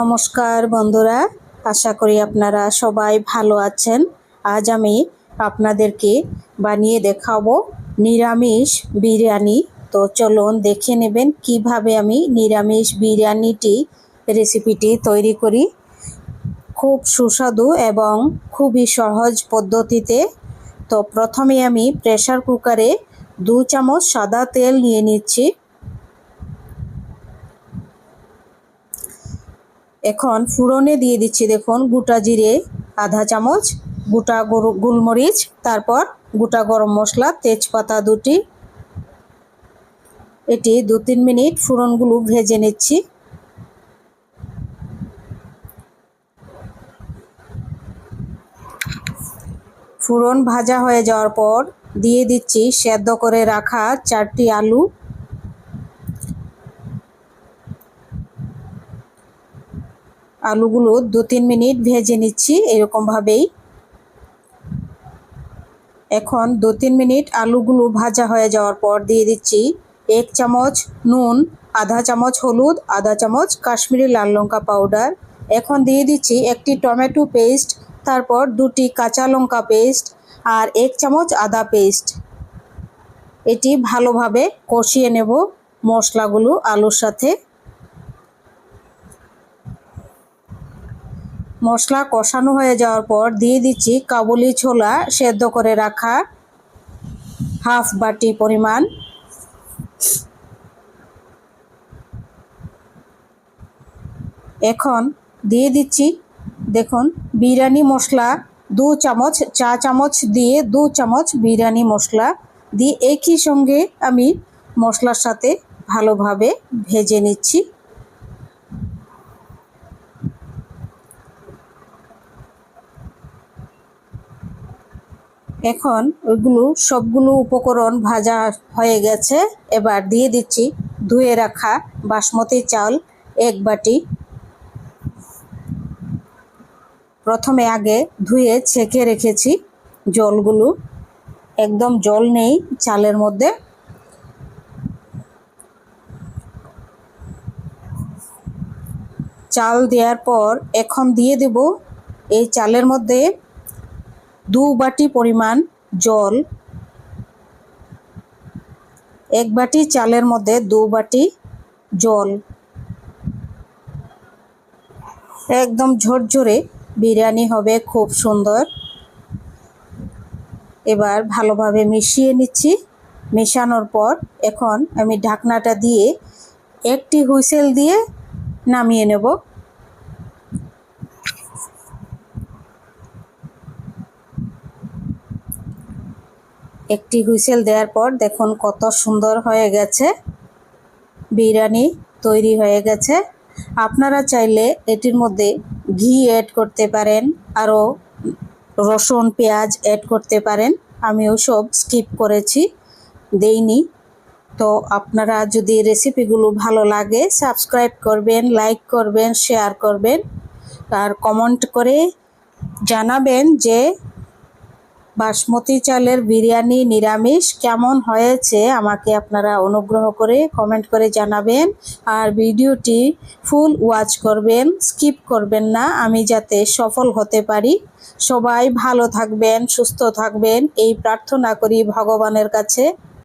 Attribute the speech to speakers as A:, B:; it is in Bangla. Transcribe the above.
A: নমস্কার বন্ধুরা, আশা করি আপনারা সবাই ভালো আছেন। আজ আমি আপনাদেরকে বানিয়ে দেখাবো নিরামিষ বিরিয়ানি। তো চলুন দেখে নেবেন কীভাবে আমি নিরামিষ বিরিয়ানিটি, রেসিপিটি তৈরি করি। খুব সুস্বাদু এবং খুবই সহজ পদ্ধতিতে। তো প্রথমে আমি প্রেসার কুকারে দু চামচ সাদা তেল নিয়ে নিচ্ছি। এখন ফুরনে দিয়ে দিচ্ছি দেখুন গোটা জিরে, আধা চামচ, গোটা গরু, গোলমরিচ, তারপর গোটা গরম মশলা, তেজপাতা দুটি। এটি দু তিন মিনিট ফুরনগুলো ভেজে নিচ্ছি। ফুরন ভাজা হয়ে যাওয়ার পর দিয়ে দিচ্ছি সেদ্ধ করে রাখা চারটি আলু। আলুগুলো দু তিন মিনিট ভেজে নিচ্ছি এরকমভাবেই। এখন দু তিন মিনিট আলুগুলো ভাজা হয়ে যাওয়ার পর দিয়ে দিচ্ছি এক চামচ নুন, আধা চামচ হলুদ, আধা চামচ কাশ্মীরি লাল লঙ্কা পাউডার। এখন দিয়ে দিচ্ছি একটি টমেটো পেস্ট, তারপর দুটি কাঁচা লঙ্কা পেস্ট আর এক চামচ আদা পেস্ট। এটি ভালোভাবে কষিয়ে নেব মশলাগুলো আলুর সাথে। মশলা কষানো হয়ে যাওয়ার পর দিয়ে দিচ্ছি কাবুলি ছোলা সেদ্ধ করে রাখা হাফ বাটি পরিমাণ। এখন দিয়ে দিচ্ছি, দেখুন, বিরিয়ানি মশলা দু চামচ, চা চামচ দিয়ে দু চামচ বিরিয়ানি মশলা দিয়ে একই সঙ্গে আমি মশলার সাথে ভালোভাবে ভেজে নিচ্ছি। এখন ওইগুলো সবগুলো উপকরণ ভাজা হয়ে গেছে। এবার দিয়ে দিচ্ছি ধুয়ে রাখা বাসমতি চাল এক বাটি। প্রথমে আগে ধুয়ে ছেঁকে রেখেছি জলগুলো। একদম জল নেই চালের মধ্যে। চাল দেওয়ার পর এখন দিয়ে দেব এই চালের মধ্যে দু বাটি পরিমাণ জল, এক বাটি চালের মধ্যে দু বাটি জল, একদম ঝরঝরে বিরিয়ানি হবে, খুব সুন্দর। এবার ভালোভাবে মিশিয়ে নিচ্ছি। মেশানোর পর এখন আমি ঢাকনাটা দিয়ে একটি হুইসেল দিয়ে নামিয়ে নেব। একটি হুইসেল দেওয়ার পর দেখুন কত সুন্দর হয়ে গেছে। বিরিয়ানি তৈরি হয়ে গেছে। আপনারা চাইলে এটির মধ্যে ঘি অ্যাড করতে পারেন, আরও রসুন, পেঁয়াজ অ্যাড করতে পারেন। আমি ওসব স্কিপ করেছি, দেইনি। তো আপনারা যদি রেসিপিগুলো ভালো লাগে সাবস্ক্রাইব করবেন লাইক করবেন শেয়ার করবেন, আর কমেন্ট করে জানাবেন যে বাসমতি চালের বিরিয়ানি নিরামিষ। কেমন হয়েছে আমাকে আপনারা অনুগ্রহ করে কমেন্ট করে জানাবেন। আর ভিডিওটি ফুল ওয়াচ করবেন স্কিপ করবেন না, আমি যাতে সফল হতে পারি। সবাই ভালো থাকবেন, সুস্থ থাকবেন, এই প্রার্থনা করি ভগবানের কাছে।